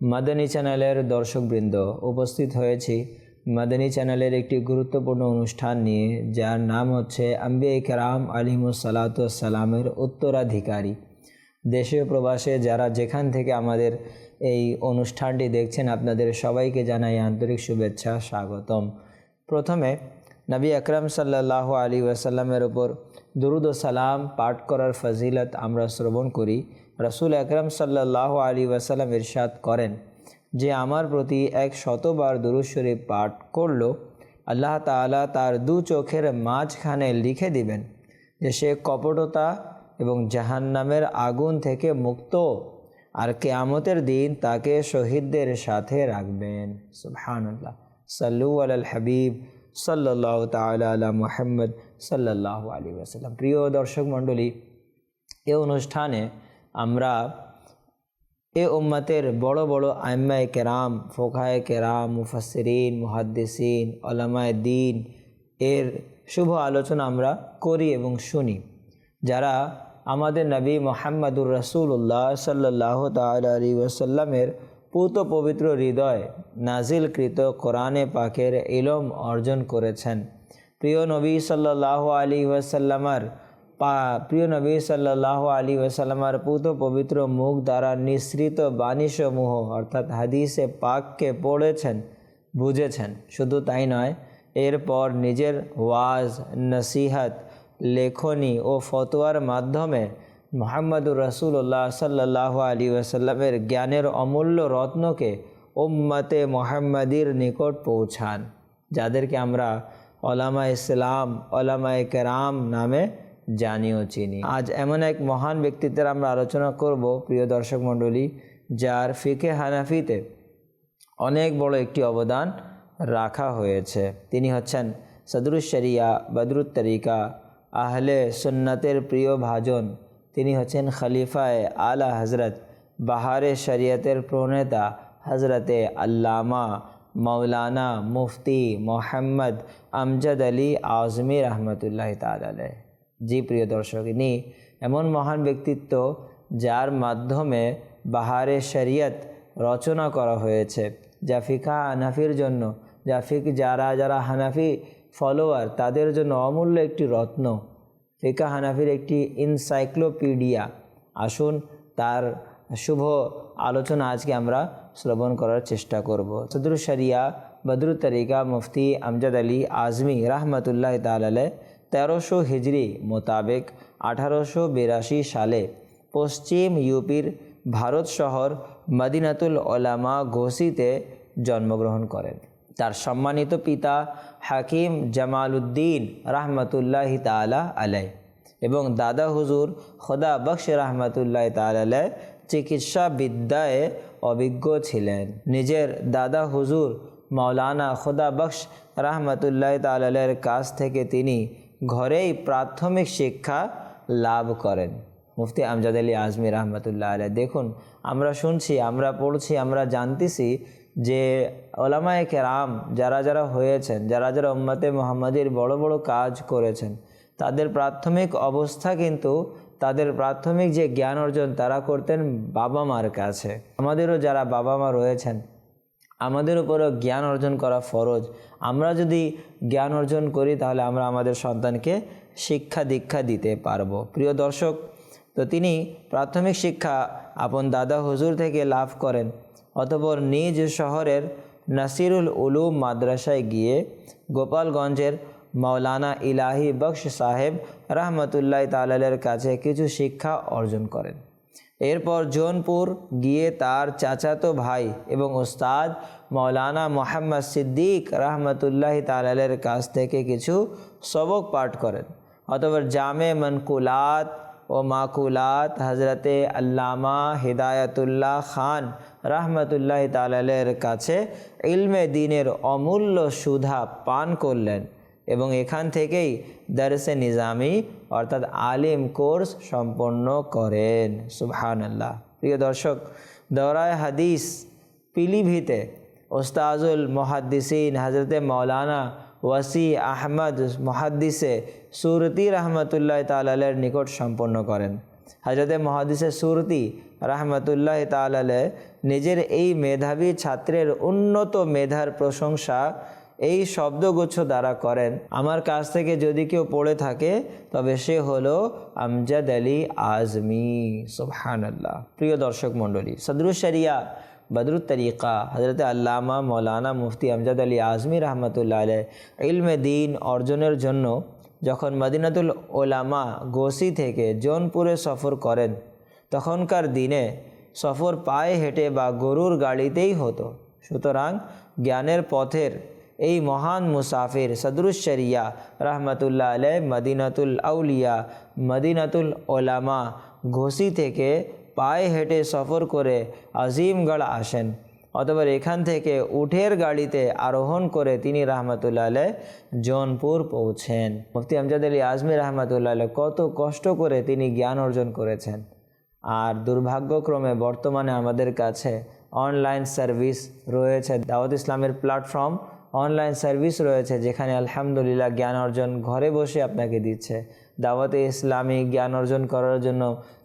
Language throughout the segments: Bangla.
মাদানী চ্যানেলের দর্শকবৃন্দ, উপস্থিত হয়েছি। মাদানী চ্যানেলের একটি গুরুত্বপূর্ণ অনুষ্ঠান নিয়ে, যার নাম হচ্ছে আম্বিয়া কেরাম আলিমুসালাতামের উত্তরাধিকারী। দেশীয় প্রবাসে যারা যেখান থেকে আমাদের এই অনুষ্ঠানটি দেখছেন, আপনাদের সবাইকে জানাই আন্তরিক শুভেচ্ছা, স্বাগতম। প্রথমে, নবী আকরাম সাল্লাহ আলী ওয়াসাল্লামের ওপর দুরুদ ও সালাম পাঠ করার ফজিলত আমরা শ্রবণ করি। রসুল আকরাম সাল্লাহ আলী ওয়াসাল্লাম ইরশাদ করেন যে আমার প্রতি এক শতবার দুরুদ শরীফ পাঠ করল, আল্লাহ তাআলা তার দু চোখের মাঝখানে লিখে দিবেন যে সে কপটতা এবং জাহান্নামের আগুন থেকে মুক্ত আর কেয়ামতের দিন তাকে শহীদদের সাথে রাখবেন। সুবহানাল্লাহ। সাল্লু আল হাবিব সাল্লাহ তালা মোহাম্মদ সাল্লাহ আলী ওয়াসাল্লাম। প্রিয় দর্শক মণ্ডলী, এ অনুষ্ঠানে আমরা এ উম্মতের বড় বড় আইম্মায় কেরাম, ফোকায় কেরাম মুফাসরিন মুহাদ্দিসিন ওলামায় দিন এর শুভ আলোচনা আমরা করি এবং শুনি। যারা আমাদের নবী মোহাম্মদুর রসুল্লাহ সাল্লাহ তাল আলী ওয়াসাল্লামের পুত পবিত্র হৃদয় নাজিলকৃত কোরআনে পাকের ইলম অর্জন করেছেন। প্রিয় নবী সাল্লাহ আলী ওয়াসাল্লামার প্রিয় নবী সাল্লাহ আলী ওয়াসাল্লামার পুত পবিত্র মুখ দ্বারা নিঃসৃত বাণীসমূহ, অর্থাৎ হাদিসে পাককে পড়েছেন, বুঝেছেন। শুধু তাই নয়, এরপর নিজের ওয়াজ, নসিহাত, লেখনী ও ফতোয়ার মাধ্যমে মোহাম্মদুর রসুল্লাহ সাল্লাহ আলী ওসাল্লামের জ্ঞানের অমূল্য রত্নকে ওম্মতে মোহাম্মদীর নিকট পৌঁছান, যাদেরকে আমরা ওলামা ইসলাম ওলামা কেরাম নামে জানিও চিনি। আজ এমন এক মহান ব্যক্তিত্বের আমরা আলোচনা করব, প্রিয় দর্শক মণ্ডলী, যার ফিকে হানাফিতে অনেক বড় একটি অবদান রাখা হয়েছে। তিনি হচ্ছেন সদরুশরিয়া বদরুত তরিকা, আহলে সুন্নতের প্রিয় ভাজন। তিনি হচ্ছেন খলিফায় আলা হজরত বাহারে শরিয়তের প্রণেতা হজরতে আল্লামা মৌলানা মুফতি মোহাম্মদ আমজদ আলী আজমি রহমতুল্লাহ তালে জি প্রিয় দর্শক, ইনি এমন মহান ব্যক্তিত্ব যার মাধ্যমে বাহারে শরিয়ত রচনা করা হয়েছে। যা ফিকা হানাফির জন্য, যা ফিক যারা যারা হানাফি ফলোয়ার, তাদের জন্য অমূল্য একটি রত্ন। ফিকা হানাফির একটি ইনসাইক্লোপিডিয়া আসুন তার শুভ আলোচনা আজকে আমরা শ্রবণ করার চেষ্টা করব। সদরু শরিয়া বদরু তরিকা মুফতি আমজাদ আলী আজমি রহমতুল্লাহ তালে তেরোশো হিজড়ি মোতাবেক আঠারোশো বিরাশি সালে পশ্চিম ইউপির ভারত শহর মদিনাতুল ওলামা ঘোষিতে জন্মগ্রহণ করেন। তার সম্মানিত পিতা হাকিম জামাল উদ্দিন রহমতুল্লাহ তালা আলাই এবং দাদা হুজুর খোদা বক্স রহমতুল্লাহ তালাই চিকিৎসা বিদ্যায় অভিজ্ঞ ছিলেন। নিজের দাদা হুজুর মৌলানা খোদা বক্স রহমতুল্লাহ তালের কাছ থেকে তিনি ঘরেই প্রাথমিক শিক্ষা লাভ করেন। মুফতি আমজাদ আলী আজমি রহমতুল্লাহ আলাই দেখুন, আমরা শুনছি, আমরা পড়ছি, আমরা জানতেছি যে ওলামায় কেরাম যারা যারা হয়েছেন, যারা যারা উম্মতে মোহাম্মদীর বড় বড় কাজ করেছেন, তাদের প্রাথমিক অবস্থা কিন্তু, তাদের প্রাথমিক যে জ্ঞান অর্জন তারা করতেন বাবা মার কাছে। আমাদেরও যারা বাবা মা রয়েছেন আমাদের উপরও জ্ঞান অর্জন করা ফরজ। আমরা যদি জ্ঞান অর্জন করি, তাহলে আমরা আমাদের সন্তানকে শিক্ষা দীক্ষা দিতে পারব। প্রিয় দর্শক, তো তিনি প্রাথমিক শিক্ষা আপন দাদা হুজুর থেকে লাভ করেন। অতপর নিজ শহরের নাসিরুল উলুম মাদ্রাসায় গিয়ে গোপালগঞ্জের মৌলানা ইলাহি বক্স সাহেব রহমতুল্লাহ তালের কাছে কিছু শিক্ষা অর্জন করেন। এরপর জৌনপুর গিয়ে তার চাচাতো ভাই এবং ওস্তাদ মৌলানা মোহাম্মদ সিদ্দিক রহমতুল্লাহ তালের কাছ থেকে কিছু সবক পাঠ করেন। অতপর জামে মনকুলাত ও মাকুলাত হজরতে আল্লামা হিদায়াতুল্লাহ খান রাহমাতুল্লাহ তালের কাছে ইলমে দিনের অমূল্য সুধা পান করলেন। এবং এখান থেকেই দারসে নিজামি অর্থাৎ আলিম কোর্স সম্পন্ন করেন। সুবহান আল্লাহ প্রিয় দর্শক, দৌরায় হাদিস পিলিভিতে ওস্তাজুল মহাদ্দিসিন হজরতে মৌলানা ওয়াসি আহমদ মহাদ্দিসে সুরতি রহমতুল্লাহ তালের নিকট সম্পন্ন করেন। হজরতে মহাদিসে সুরতি রহমতুল্লাহ তালে নিজের এই মেধাবী ছাত্রের উন্নত মেধার প্রশংসা এই শব্দগুচ্ছ দ্বারা করেন। আমার কাছ থেকে যদি কেউ পড়ে থাকে, তবে সে হলো আমজাদ আলী আজমি। সুবহানাল্লাহ। প্রিয় দর্শক মণ্ডলী সদরুশরিয়া বদরুত তরিকা হজরত আল্লামা মৌলানা মুফতি আমজাদ আলী আজমি রহমতুল্লাহ আলহ ইলমে দিন অর্জনের জন্য যখন মদিনাতুল ওলামা গোসি থেকে জৌনপুরে সফর করেন, তখনকার দিনে সফর পায়ে হেঁটে বা গরুর গাড়িতেই হতো। সুতরাং জ্ঞানের পথের এই মহান মুসাফির সদরুশরিয়া রহমতুল্লাহ আলহ মদিনাতুল আউলিয়া, মদিনাতুল ওলামা ঘোষি থেকে পায়ে হেঁটে সফর করে আজিমগড় আসেন। অথবা এখান থেকে উঠের গাড়িতে আরোহণ করে তিনি রহমতুল্লাহ আলহ জৌনপুর পৌঁছেন। মুফতি আমজাদ আলী আজমি রহমতুল্লাহ আলহ কত কষ্ট করে তিনি জ্ঞান অর্জন করেছেন। আর দুর্ভাগ্যক্রমে বর্তমানে আমাদের কাছে অনলাইন সার্ভিস রয়েছে। দাওয়াত ইসলামের প্ল্যাটফর্ম অনলাইন সার্ভিস রয়েছে যেখানে আলহামদুলিল্লাহ জ্ঞান অর্জন ঘরে বসে আপনাকে দিচ্ছে। দাওয়াতে ইসলামী জ্ঞান অর্জন করার জন্য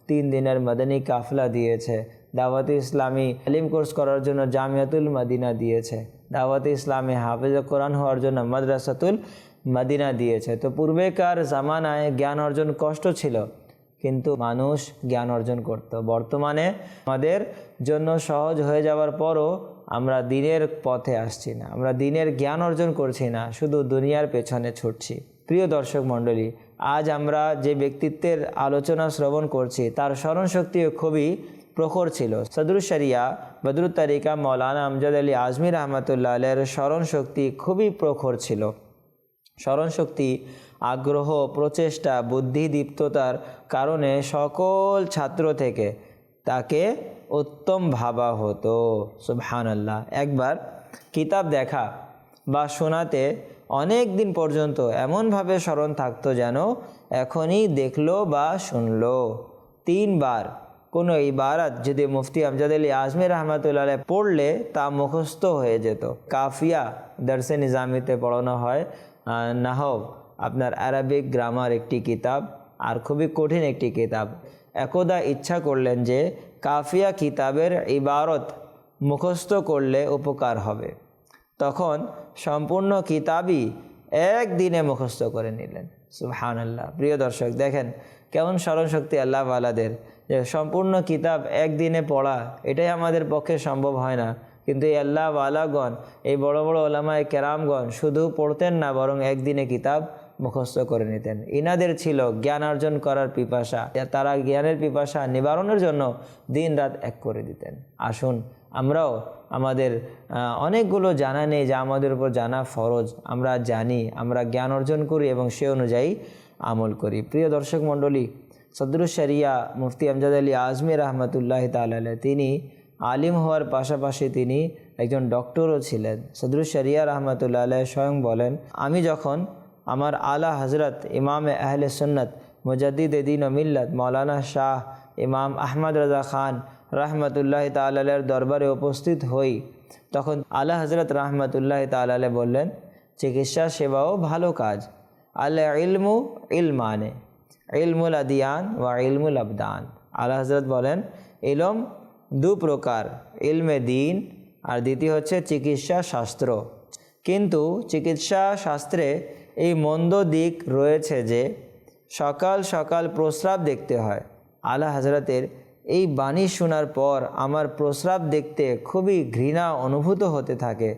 তিন দিনের মাদানী কাফলা দিয়েছে। দাওয়াতে ইসলামী আলিম কোর্স করার জন্য জামিয়াতুল মদিনা দিয়েছে। দাওয়াতে ইসলামী হাফেজ কোরআন হওয়ার জন্য মাদ্রাসাতুল মদিনা দিয়েছে। তো পূর্বেকার জামানায় জ্ঞান অর্জন কষ্ট ছিল, কিন্তু মানুষ জ্ঞান অর্জন করত। বর্তমানে আমাদের জন্য সহজ হয়ে যাওয়ার পরও আমরা দিনের পথে আসছি না, আমরা দিনের জ্ঞান অর্জন করছি না, শুধু দুনিয়ার পেছনে ছুটছি। প্রিয় দর্শক মণ্ডলী, আজ আমরা যে ব্যক্তিত্বের আলোচনা শ্রবণ করছি, তার স্মরণশক্তিও খুবই প্রখর ছিল। সদরুশরিয়া বদরুত তারিকা মৌলানা আমজাদ আলী আজমির রহমতুল্লাহ আলের স্মরণশক্তি খুবই প্রখর ছিল। স্মরণশক্তি, আগ্রহ, প্রচেষ্টা, বুদ্ধিদীপ্ততার কারণে সকল ছাত্র থেকে তাকে উত্তম ভাবা হতো। সুবহান আল্লাহ একবার কিতাব দেখা বা শোনাতে অনেক দিন পর্যন্ত এমনভাবে স্মরণ থাকতো যেন এখনই দেখল বা শুনলো। তিনবার কোনো ইবারত যদি মুফতি আমজাদ আলী আজমির রহমতুল্লাহ পড়লে তা মুখস্থ হয়ে যেত। কাফিয়া দর্শে নিজামিতে পড়ানো হয়। নাহব আপনার আরবিক গ্রামার একটি কিতাব আর খুবই কঠিন একটি কিতাব। একদা ইচ্ছা করলেন যে কাফিয়া কিতাবের ইবারত মুখস্থ করলে উপকার হবে। তখন সম্পূর্ণ কিতাবই একদিনে মুখস্থ করে নিলেন। সুবহান আল্লাহ প্রিয় দর্শক, দেখেন কেমন স্মরণশক্তি আল্লাহ আলাদের যে সম্পূর্ণ কিতাব একদিনে পড়া, এটাই আমাদের পক্ষে সম্ভব হয় না। কিন্তু এই আল্লাহ আলাগণ এই বড় বড় ওলামায় কেরামগণ শুধু পড়তেন না, বরং একদিনে কিতাব মুখস্থ করে নিতেন। ইনাদের ছিল জ্ঞান অর্জন করার পিপাসা। তারা জ্ঞানের পিপাসা নিবারণের জন্য দিন রাত এক করে দিতেন। আসুন, আমরাও আমাদের অনেকগুলো জানা নেই যা আমাদের উপর জানা ফরজ। আমরা জানি, আমরা জ্ঞান অর্জন করি এবং সে অনুযায়ী আমল করি। প্রিয় দর্শক মণ্ডলী সদরুশরিয়া মুফতি আমজাদ আলী আজমি রহমতুল্লাহ তাল তিনি আলিম হওয়ার পাশাপাশি তিনি একজন ডক্টরও ছিলেন। সদরুশরিয়া রহমতুল্লাহ আলহ স্বয়ং বলেন, আমি যখন আমার আলা হজরত ইমাম আহলে সুন্নত, মুজাদ্দিদ দিন ও মিল্লত মৌলানা শাহ ইমাম আহমদ রাজা খান রহমতুল্লাহ তালের দরবারে উপস্থিত হই। তখন আলা হজরত রহমতুল্লাহ তালে বললেন, চিকিৎসা সেবাও ভালো কাজ। আল্লাহ ইলমু ইলমানে, ইলমুল আদিয়ান ওয়া ইলমুল আবদান। আল্লাহ হজরত বলেন, ইলম দু প্রকার, ইলমে দিন আর দ্বিতীয় হচ্ছে চিকিৎসা শাস্ত্র। কিন্তু চিকিৎসা শাস্ত্রে এই মন্দ দিক রয়েছে যে সকাল সকাল প্রস্রাব দেখতে হয়। আলা হজরতের এই বাণী শোনার পর আমার প্রস্রাব দেখতে খুবই ঘৃণা অনুভূত হতে থাকে,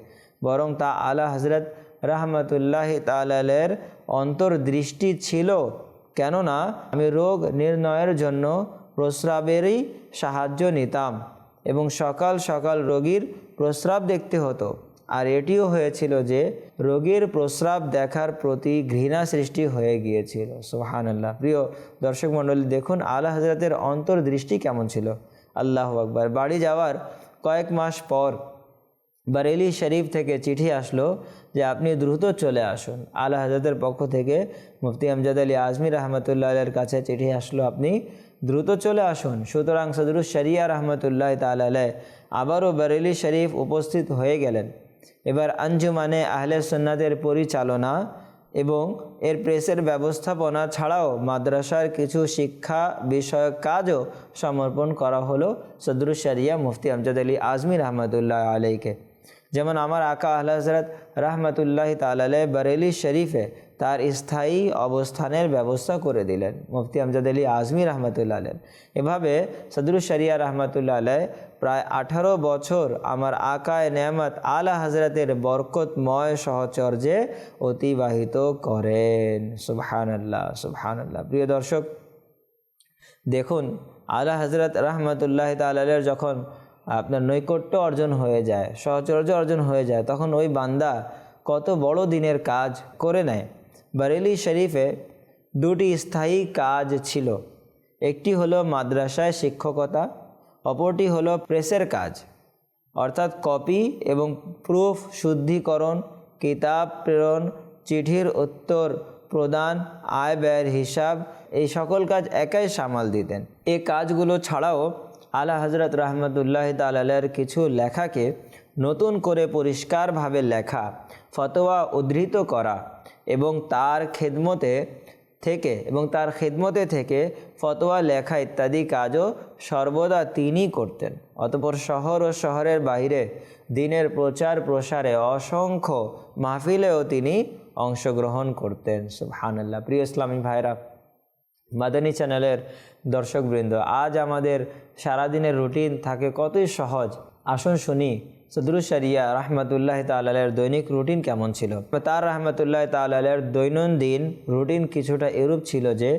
বরং তা আলা হজরত রহমতুল্লাহ তালের অন্তর্দৃষ্টি ছিল। কেননা আমি রোগ নির্ণয়ের জন্য প্রস্রাবেরই সাহায্য নিতাম এবং সকাল সকাল রোগীর প্রস্রাব দেখতে হতো। আর এটিও হয়েছিল যে রোগীর প্রস্রাব দেখার প্রতি ঘৃণা সৃষ্টি হয়ে গিয়েছিল। সোহান আল্লাহ প্রিয় দর্শক মণ্ডলী, দেখুন আলা হজরতের অন্তর্দৃষ্টি কেমন ছিল। আল্লাহ আকবার। বাড়ি যাওয়ার কয়েক মাস পর বারেলি শরীফ থেকে চিঠি আসলো যে আপনি দ্রুত চলে আসুন। আলা হাজরতের পক্ষ থেকে মুফতি আমজাদ আলী আজমি রহমতুল্লাহ এর কাছে চিঠি আসলো, আপনি দ্রুত চলে আসুন। সুতরাং সদরুস শরিয়া রহমতুল্লাহ তালাই আবারও বারেলি শরীফ উপস্থিত হয়ে গেলেন। এবার আঞ্জুমানে আহলে সন্ন্যাদের পরিচালনা এবং এর প্রেসের ব্যবস্থাপনা ছাড়াও মাদ্রাসার কিছু শিক্ষা বিষয়ক কাজও সমর্পণ করা হলো সদরুস শরিয়া মুফতি আমজাদ আলী আজমি রহমতুল্লাহ আলাইকে। যেমন আমার আকা আল্লাহ হজরত রহমতুল্লাহ তালালে বরেলি শরীফে তার স্থায়ী অবস্থানের ব্যবস্থা করে দিলেন মুফতি আমজাদ আলী আজমি রহমতুল্লাহ আলেন এভাবে সদরুল শরিয়া রহমতুল্লাহ আলাই প্রায় আঠারো বছর আমার আকায় নেয়ামত আলা হজরতের বরকতময় সহচর্যে অতিবাহিত করেন। সুবহান আল্লাহ সুবহান আল্লাহ প্রিয় দর্শক, দেখুন, আলা হজরত রহমতুল্লাহ তালের যখন আপনার নৈকট্য অর্জন হয়ে যায়, সহচর্য অর্জন হয়ে যায়, তখন ওই বান্দা কত বড় দিনের কাজ করে নেয়। বারেলি শরীফে দুটি স্থায়ী কাজ ছিল। একটি হলো মাদ্রাসায় শিক্ষকতা অপরটি হলো প্রেসের কাজ, অর্থাৎ কপি এবং প্রুফ শুদ্ধিকরণ, কিতাব প্রেরণ, চিঠির উত্তর প্রদান, আয় ব্যয়ের হিসাব, এই সকল কাজ একাই সামাল দিতেন। এ কাজগুলো ছাড়াও আলা হজরত রহমতুল্লাহ তালের কিছু লেখাকে নতুন করে পরিষ্কারভাবে লেখা, ফতোয়া উদ্ধৃত করা এবং তার খেদমতে থেকে এবং তার খেদমতে থেকে ফতোয়া, লেখা ইত্যাদি কাজও সর্বদা তিনি করতেন। অতপর শহর ও শহরের বাইরে দিনের প্রচার প্রসারে অসংখ্য মাহফিলেও তিনি অংশগ্রহণ করতেন। সুবহানাল্লাহ। প্রিয় ইসলামী ভাইরা, মাদানী চ্যানেলের দর্শকবৃন্দ, আজ আমাদের সারাদিনের রুটিন থাকে কতই সহজ? আসুন শুনি সদরুশরিয়া রহমতুল্লাহ তালের দৈনিক রুটিন কেমন ছিল? তার রহমতুল্লাহ তালের দৈনন্দিন রুটিন কিছুটা এরূপ ছিল যে,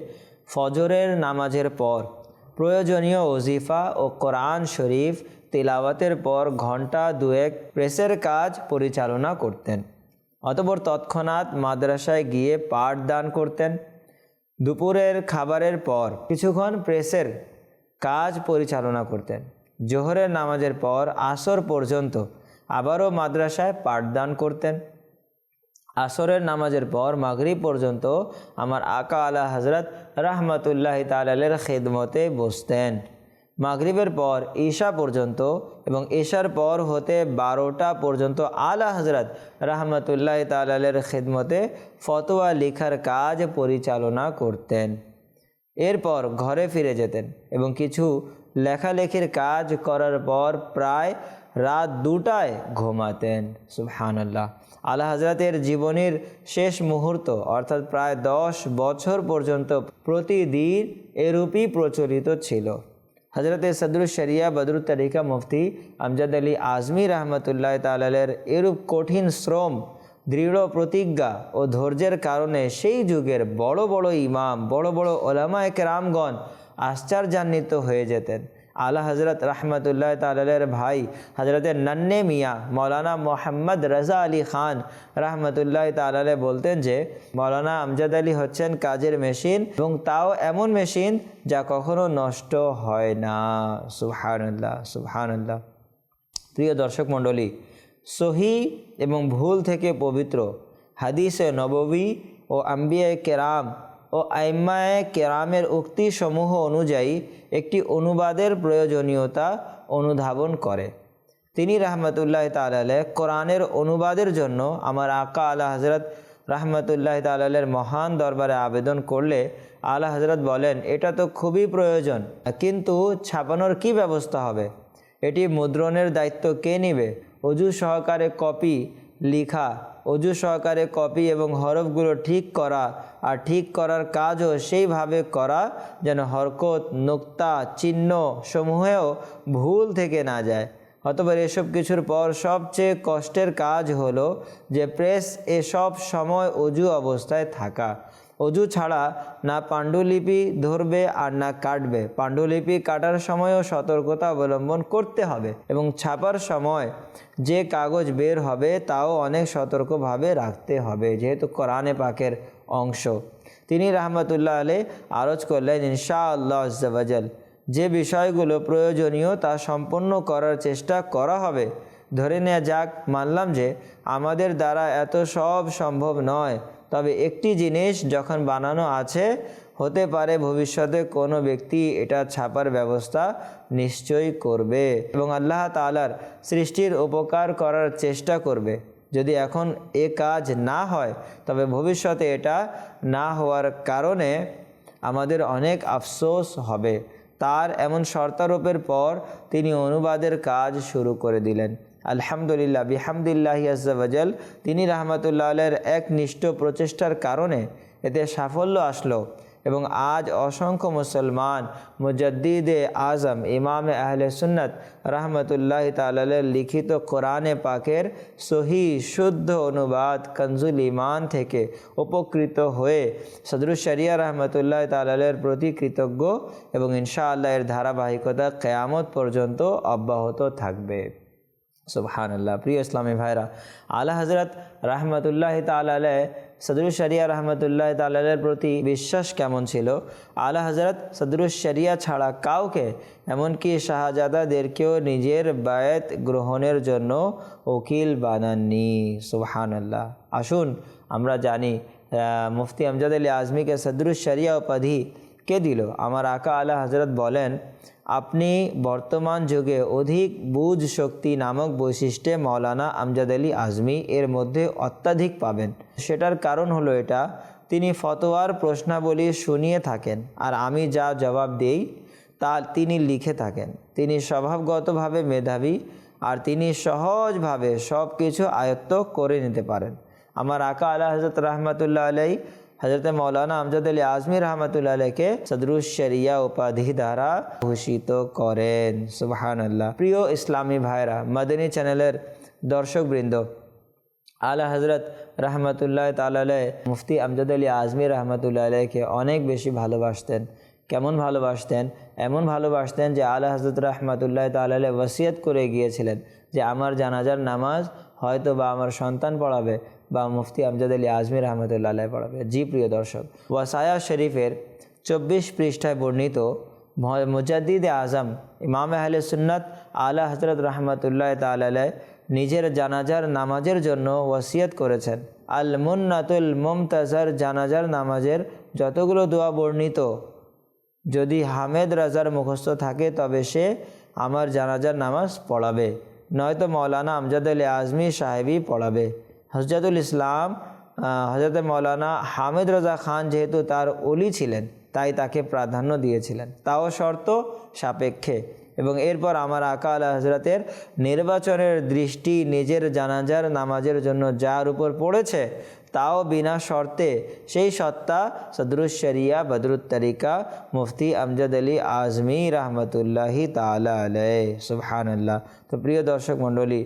ফজরের নামাজের পর প্রয়োজনীয় ওজিফা ও কোরআন শরীফ তিলাওয়াতের পর ঘণ্টা দুয়েক প্রেসের কাজ পরিচালনা করতেন। অতপর তৎক্ষণাৎ মাদ্রাসায় গিয়ে পাঠ দান করতেন। দুপুরের খাবারের পর কিছুক্ষণ প্রেসের কাজ পরিচালনা করতেন। জোহরের নামাজের পর আসর পর্যন্ত আবারও মাদ্রাসায় পাঠদান করতেন। আসরের নামাজের পর মাগরিব পর্যন্ত আমার আকা আলা হজরত রহমতুল্লাহ তালের খেদমতে বসতেন। মাগরিবের পর ঈশা পর্যন্ত এবং ঈশার পর হতে বারোটা পর্যন্ত আলা হজরত রহমতুল্লাহ তালের খেদমতে ফতোয়া লিখার কাজ পরিচালনা করতেন। এরপর ঘরে ফিরে যেতেন এবং কিছু লেখালেখির কাজ করার পর প্রায় রাত দুটায় ঘুমাতেন। সুবহানাল্লাহ। আল্লাহ হজরতের জীবনের শেষ মুহূর্ত, অর্থাৎ প্রায় দশ বছর পর্যন্ত প্রতিদিন এরূপই প্রচলিত ছিল। হজরত সদরুল শরিয়া বদরুল তরিকা মুফতি আমজাদ আলী আজমি রহমতুল্লাহ তালের এরূপ কঠিন শ্রম, দৃঢ় প্রতিজ্ঞা ও ধৈর্যের কারণে সেই যুগের বড় বড় ইমাম, বড় বড় ওলামায় কেরামগণ আশ্চর্যান্বিত হয়ে যেতেন। আলা হজরত রহমতুল্লাহ তালের ভাই হজরতের নন্নে মিয়া মৌলানা মোহাম্মদ রাজা আলী খান রহমতুল্লাহ তালালে বলতেন যে, মৌলানা আমজাদ আলী হচ্ছেন কাজের মেশিন এবং তাও এমন মেশিন যা কখনো নষ্ট হয় না। সুবহানুল্লাহ সুবহানুল্লাহ। প্রিয় দর্শক মণ্ডলী, সহি এবং ভুল থেকে পবিত্র হাদিসে নববী ও আম্বিয়ায় কেরাম ও আইম্মায় কেরামের উক্তিসমূহ অনুযায়ী একটি অনুবাদের প্রয়োজনীয়তা অনুধাবন করে। তিনি রহমতুল্লাহ তালালে কোরআনের অনুবাদের জন্য আমার আকা আলা হজরত রহমতুল্লাহ তালের মহান দরবারে আবেদন করলে আলা হজরত বলেন, এটা তো খুবই প্রয়োজন, কিন্তু ছাপানোর কি ব্যবস্থা হবে? এটি মুদ্রণের দায়িত্ব কে নিবে? অজু সহকারে কপি, লিখা অজু সহকারে কপি এবং হরফগুলো ঠিক করা আর ঠিক করার কাজও সেইভাবে করা যেন হরকত, নোক্তা, চিহ্ন সমূহেও ভুল থেকে না যায়। অতবার এসব কিছুর পর সবচেয়ে কষ্টের কাজ হলো যে প্রেস এসব সময় অজু অবস্থায় থাকা। অজু ছাড়া না পাণ্ডুলিপি ধরবে আর না কাটবে। পাণ্ডুলিপি কাটার সময়ও সতর্কতা অবলম্বন করতে হবে এবং ছাপার সময় যে কাগজ বের হবে তাও অনেক সতর্কভাবে রাখতে হবে, যেহেতু কোরআনে পাকের অংশ। তিনি রহমতুল্লাহ আলে আরজ করলেন ইনশা আল্লাহ আজ্জাবাজাল যে বিষয়গুলো প্রয়োজনীয় তা সম্পন্ন করার চেষ্টা করা হবে। ধরে নেওয়া যাক, মানলাম যে আমাদের দ্বারা এত সব সম্ভব নয়। তবে একটি জিনিস যখন বানানো আছে, হতে পারে ভবিষ্যতে কোনো ব্যক্তি এটা ছাপার ব্যবস্থা নিশ্চয়ই করবে এবং আল্লাহ তালার সৃষ্টির উপকার করার চেষ্টা করবে। যদি এখন এ কাজ না হয়, তবে ভবিষ্যতে এটা না হওয়ার কারণে আমাদের অনেক আফসোস হবে। তার এমন শর্তারোপের পর তিনি অনুবাদের কাজ শুরু করে দিলেন। আলহামদুলিল্লাহ, বিহামদুল্লাহ আজাল তিনি রহমতুল্লাহ আলের একনিষ্ঠ প্রচেষ্টার কারণে এতে সাফল্য আসলো এবং আজ অসংখ্য মুসলমান মুজদ্দিদে আজম, ইমাম আহলে সুন্নত রহমতুল্লাহ তালের লিখিত কোরআনে পাকের সহি শুদ্ধ অনুবাদ কনজুল ইমান থেকে উপকৃত হয়ে সদরুশরিয়া রহমতুল্লাহ তালের প্রতি কৃতজ্ঞ এবং ইনশাআল্লাহ এর ধারাবাহিকতা কেয়ামত পর্যন্ত অব্যাহত থাকবে। সুবহান আল্লাহ প্রিয় ইসলামী ভাইরা, আলা হজরত রহমতুল্লাহ তালে সদরুল শরিয়া রহমতুল্লাহ তালের প্রতি বিশ্বাস কেমন ছিল? আলা হজরত সদরুল শরিয়া ছাড়া কাউকে, এমনকি শাহজাদাদেরকেও নিজের বায়ত গ্রহণের জন্য উকিল বানাননি। সুবহান আল্লাহ আসুন আমরা জানি মুফতি আমজাদ আলী আজমিকে সদরুল শরিয়া উপাধি কে দিল? আমার আকা আলা হজরত বলেন আপনি বর্তমান যুগে অধিক বুঝ শক্তি নামক বৈশিষ্ট্যে মৌলানা আমজাদ আলী আজমি এর মধ্যে অত্যাধিক পাবেন। সেটার কারণ হলো এটা, তিনি ফতোয়ার প্রশ্নাবলী শুনিয়ে থাকেন আর আমি যা জবাব দেই তা তিনি লিখে থাকেন। তিনি স্বভাবগতভাবে মেধাবী আর তিনি সহজভাবে সব কিছু আয়ত্ত করে নিতে পারেন। আমার আকা আলা হজরত রহমতুল্লাহ আলাই হজরত মৌলানা আমজাদ আলী আজমি রহমতুল্লাহ আলাইকে সদরুস শরিয়া উপাধি দ্বারা ভূষিত করেন সুবাহান আল্লাহ প্রিয় ইসলামী ভাইরা মাদানী চ্যানেলের দর্শকবৃন্দ আলা হজরত রহমতুল্লাহ তালাই মুফতি আমজাদ আলী আজমি রহমতুল্লাহ আলাইকে অনেক বেশি ভালোবাসতেন। কেমন ভালোবাসতেন? এমন ভালোবাসতেন যে আলা হজরত রহমতুল্লাহ তালাই ওসিয়ত করে গিয়েছিলেন যে আমার জানাজার নামাজ হয়তো বা আমার সন্তান পড়াবে। বা মুফতি আমজাদ আলী আজমির রহমতুল্লাহ পড়াবে। জি প্রিয় দর্শক, ওয়াসায়া শরীফের চব্বিশ পৃষ্ঠায় বর্ণিত মুজাদ্দিদ আজম, ইমাম আহলে সুন্নত আলা হজরত রহমতুল্লাহ তালাই নিজের জানাজার নামাজের জন্য ওয়াসিয়ত করেছেন। আল মুন্নাতুল মুমতাজার জানাজার নামাজের যতগুলো দোয়া বর্ণিত, যদি হামেদ রাজার মুখস্থ থাকে তবে সে আমার জানাজার নামাজ পড়াবে, নয়তো মৌলানা আমজাদ আলী আজমি সাহেবই পড়াবে। হজরতুল ইসলাম হজরত মৌলানা হামিদ রাজা খান যেহেতু তার অলি ছিলেন, তাই তাকে প্রাধান্য দিয়েছিলেন। তাও শর্ত সাপেক্ষে। এবং এরপর আমার আকা আলা হজরতের নির্বাচনের দৃষ্টি নিজের জানাজার নামাজের জন্য যার উপর পড়েছে, তাও বিনা শর্তে সেই সত্তা সদরুস শরিয়া বদরুত তরিকা মুফতি আমজাদ আলী আজমি রহমতুল্লাহি তালা আলাই সুবহান আল্লাহ তো প্রিয় দর্শক মণ্ডলী,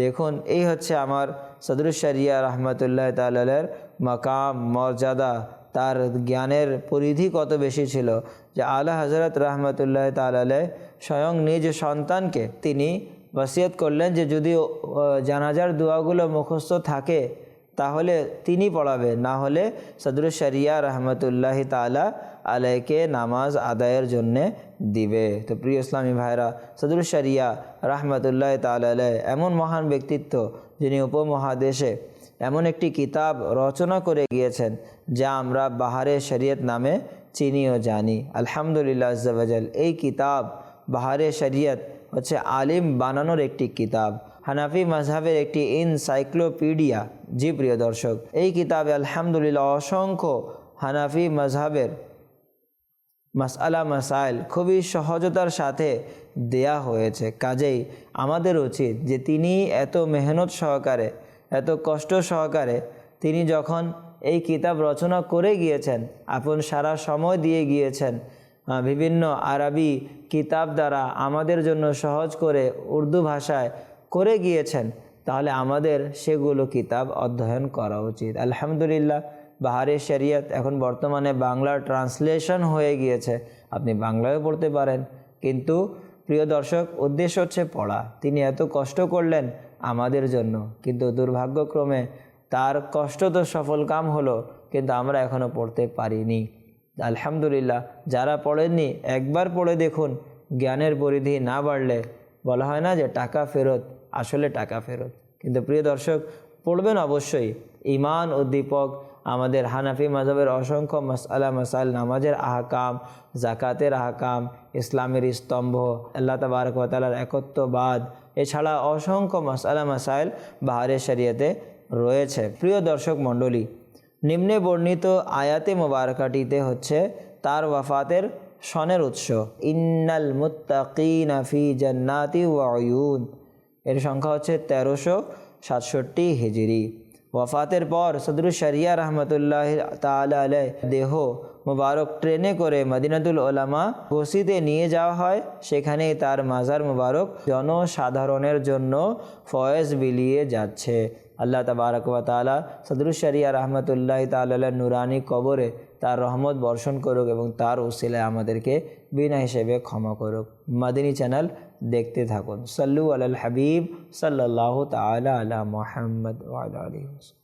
দেখুন, এই হচ্ছে আমার সদরুস শরিয়া রহমতুল্লাহ তালের মাকাম, মর্যাদা তার জ্ঞানের পরিধি কত বেশি ছিল যে আলা হজরত রহমতুল্লাহ তালাই স্বয়ং নিজ সন্তানকে তিনি ওসিয়ত করলেন যে যদি জানাজার দোয়াগুলো মুখস্থ থাকে তাহলে তিনি পড়াবে, না হলে সদরু শরিয়া রহমতুল্লাহ তালা আলাইকে নামাজ আদায়ের জন্যে দিবে। তো প্রিয় ইসলামী ভাইরা সদরু শরিয়া রহমতুল্লাহ তালা এমন মহান ব্যক্তিত্ব যিনি উপমহাদেশে এমন একটি কিতাব রচনা করে গিয়েছেন, যা আমরা বাহারে শরীয়ত নামে চিনিও জানি। আলহামদুলিল্লাহ আজ্জাল এই কিতাব বাহারে শরীয়ত হচ্ছে আলিম বানানোর একটি কিতাব। হানাফি মাঝহাবের একটি ইনসাইক্লোপিডিয়া জি প্রিয় দর্শক, এই কিতাবে আলহামদুলিল্লাহ অসংখ্য হানাফি মজহাবের মাসালা মাসাইল খুবই সহজতার সাথে দেয়া হয়েছে। কাজেই আমাদের উচিত যে তিনি এত মেহনত সহকারে, এত কষ্ট সহকারে তিনি যখন এই কিতাব রচনা করে গিয়েছেন, আপন সারা সময় দিয়ে গিয়েছেন বিভিন্ন আরবি কিতাব দ্বারা আমাদের জন্য সহজ করে উর্দু ভাষায় করে গিয়েছেন, তাহলে আমাদের সেগুলো কিতাব অধ্যয়ন করা উচিত। আলহামদুলিল্লাহ। বাহারে শরিয়ত এখন বর্তমানে বাংলার ট্রান্সলেশন হয়ে গিয়েছে। আপনি বাংলায়ও পড়তে পারেন। কিন্তু প্রিয় দর্শক, উদ্দেশ্য হচ্ছে পড়া। তিনি এত কষ্ট করলেন আমাদের জন্য। কিন্তু দুর্ভাগ্যক্রমে তার কষ্ট তো সফল কাম হলো, কিন্তু আমরা এখনও পড়তে পারিনি। আলহামদুলিল্লাহ, যারা পড়েননি, একবার পড়ে দেখুন। জ্ঞানের পরিধি না বাড়লে বলা হয় না যে টাকা ফেরত, আসলে টাকা ফেরত। কিন্তু প্রিয় দর্শক, পড়বেন অবশ্যই। ইমান উদ্দীপক আমাদের হানাফি মাজাবের অসংখ্য মাসালা মাসাইল নামাজের আহকাম জাকাতের আহকাম, ইসলামের স্তম্ভ, আল্লাহ তাবারক তালার একত্ববাদ, এছাড়া অসংখ্য মাসালা মাসাইল বাহারের শরিয়াতে রয়েছে। প্রিয় দর্শক মণ্ডলী, নিম্নে বর্ণিত আয়াতে মোবারকাটিতে হচ্ছে তার ওয়াফাতের সনের উৎস, ইন্নাল মুত্তাকিনা ফি জান্নাতি ওয়ায়ুন এর সংখ্যা হচ্ছে তেরোশো সাতষট্টি হিজরি। ওয়াফাতের পর সদরু শরিয়া রহমতুল্লাহ তালা আলাই দেহ মুবারক ট্রেনে করে মদিনাতুল ওলামা ঘোষিতে নিয়ে যাওয়া হয়। সেখানেই তার মাজার মুবারক জনসাধারণের জন্য ফয়েজ বিলিয়ে যাচ্ছে। আল্লাহ তাবারক ওয়া তালা সদরু শরিয়া রহমতুল্লাহ তাল্লাহ নুরানি কবরে তার রহমত বর্ষণ করুক এবং তার উসিলায় আমাদেরকে বিনা হিসেবে ক্ষমা করুক। মাদিনী চ্যানেল দেখতে থাকুন। সাল্লু আল হাবিব সাল্লাহ তালা আলা মোহাম্মদ আলী